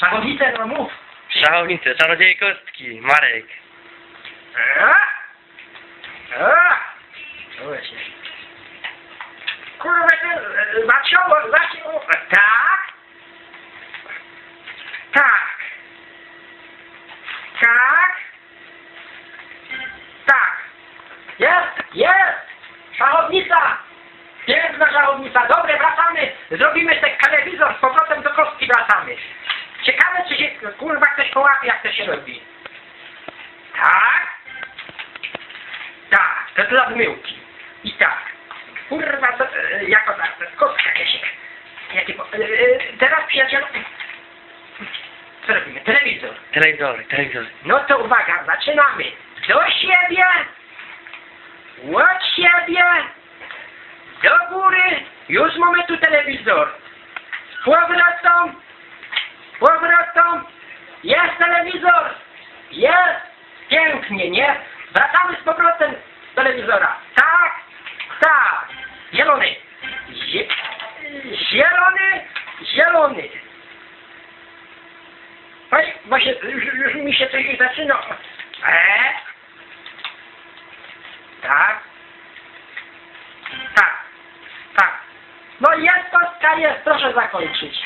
Szachownicę, no mów. Szachownice, czarodzieje kostki, Marek. Dobra się. Kurwa, ten, e, zaciąło, zaciąło. Tak? Tak. Tak. Tak. Jest, jest! Szachownica! Piękna szachownica. Dobre, wracamy. Zrobimy ten telewizor, z powrotem do kostki wracamy. Ciekawe, czy się, kurwa, ktoś połapie, jak to się robi. Tak. Tak, to dla zmyłki. I tak. Kurwa, to, e, jako to kostka Kiesiek. Jakie po, e, e, teraz przyjacielu... Co robimy? Telewizor. Telewizory, telewizory. No to uwaga, zaczynamy. Do siebie. Od siebie. Do góry. Już mamy tu telewizor. Z powrotem. Z powrotem. Jest telewizor. Jest. Pięknie, nie? Wracamy z powrotem do telewizora. Tak. Tak. Zielony. Zie zielony. Zielony. Oj, właśnie już, już mi się coś zaczyna. E? Tak. Tak. Tak. No jest kostka, jest, proszę zakończyć.